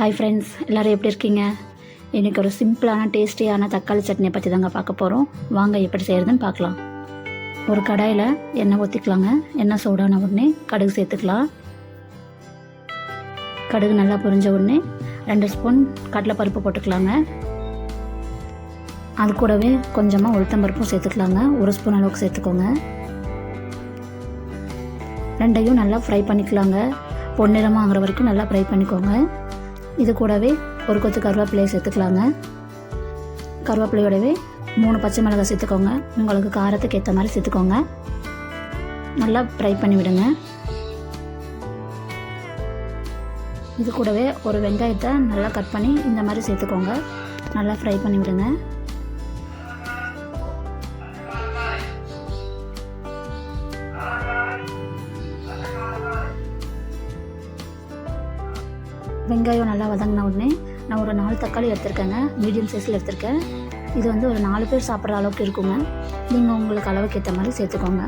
Hi friends எல்லோரும் எப்படி இருக்கீங்க? இன்றைக்கி ஒரு சிம்பிளான டேஸ்டியான தக்காளி சட்னியை பற்றி தாங்க பார்க்க போகிறோம் வாங்க எப்படி செய்கிறதுன்னு பார்க்கலாம். ஒரு கடாயில் எண்ணெய் ஊற்றிக்கலாங்க எண்ணெய் சூடான உடனே கடுகு சேர்த்துக்கலாம். கடுகு நல்லா பொரிஞ்ச உடனே ரெண்டு ஸ்பூன் கடலைப்பருப்பு போட்டுக்கலாங்க. அது கூடவே கொஞ்சமாக உளுத்தம்பருப்பும் சேர்த்துக்கலாங்க. ஒரு ஸ்பூன் அளவுக்கு சேர்த்துக்கோங்க. ரெண்டையும் நல்லா ஃப்ரை பண்ணிக்கலாங்க. பொன்னிறமாக ஆகிற வரைக்கும் நல்லா ஃப்ரை பண்ணிக்கோங்க. இது கூடவே ஒரு கொத்து கருவேப்பிலையை சேர்த்துக்கலாங்க. கருவேப்பிலையோடவே மூணு பச்சை மிளகாய் சேர்த்துக்கோங்க. உங்களுக்கு காரத்துக்கு ஏற்ற மாதிரி சேர்த்துக்கோங்க. நல்லா ஃப்ரை பண்ணி விடுங்க. இது கூடவே ஒரு வெங்காயத்தை நல்லா கட் பண்ணி இந்த மாதிரி சேர்த்துக்கோங்க. நல்லா ஃப்ரை பண்ணி விடுங்க. வெங்காயம் நல்லா வதங்கின உடனே நான் ஒரு நாலு தக்காளி எடுத்திருக்கேங்க. மீடியம் சைஸில் எடுத்திருக்கேன். இது வந்து ஒரு நாலு பேர் சாப்பிட்ற அளவுக்கு இருக்குங்க. நீங்கள் உங்களுக்கு அளவுக்கு ஏற்ற மாதிரி சேர்த்துக்கோங்க.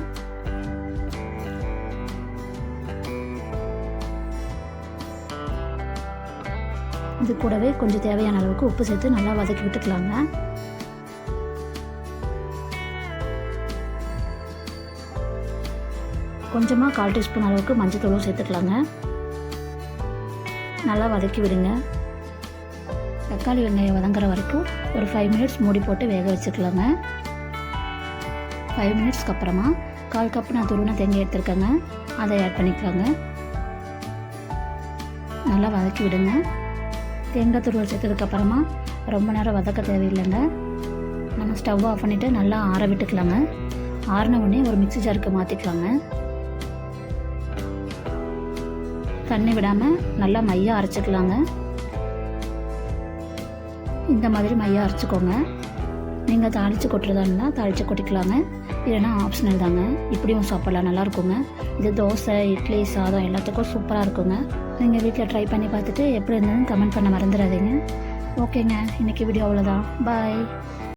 இது கூடவே கொஞ்சம் தேவையான அளவுக்கு உப்பு சேர்த்து நல்லா வதக்கி விட்டுக்கலாங்க. கொஞ்சமாக கால் டீஸ்பூன் அளவுக்கு மஞ்சள் தூளும் சேர்த்துக்கலாங்க. நல்லா வதக்கி விடுங்க. தக்காளி வெங்காயம் வதங்குற வரைக்கும் ஒரு ஃபைவ் மினிட்ஸ் மூடி போட்டு வேக வச்சுக்கலாங்க. ஃபைவ் மினிட்ஸ்க்கு அப்புறமா கால் கப் நான் துருவின தேங்காய் எடுத்துருக்கேங்க. அதை ஆட் பண்ணிக்கலாங்க. நல்லா வதக்கி விடுங்க. தேங்காய் துருவல் சேர்த்ததுக்கப்புறமா ரொம்ப நேரம் வதக்க தேவையில்லைங்க. நம்ம ஸ்டவ் ஆஃப் பண்ணிவிட்டு நல்லா ஆற விட்டுக்கலாங்க. ஆறின உடனே ஒரு மிக்ஸி ஜாருக்கு மாற்றிக்கலாங்க தண்ணி விடாமல் நல்லா மையாக அரைச்சிக்கலாங்க. இந்த மாதிரி மையாக அரைச்சிக்கோங்க. நீங்கள் தாளித்து கொட்டுறதா இருந்தால் தாளித்து கொட்டிக்கலாங்க. இல்லைன்னா ஆப்ஷனல் தாங்க. இப்படியும் சாப்பிட்லாம். நல்லா இருக்குங்க. இது தோசை இட்லி சாதம் எல்லாத்துக்கும் சூப்பராக இருக்குங்க. நீங்கள் வீட்டில் ட்ரை பண்ணி பார்த்துட்டு எப்படி இருந்ததுன்னு கமெண்ட் பண்ண மறந்துடாதீங்க. ஓகேங்க. இன்றைக்கி வீடியோ அவ்வளோதான் பாய்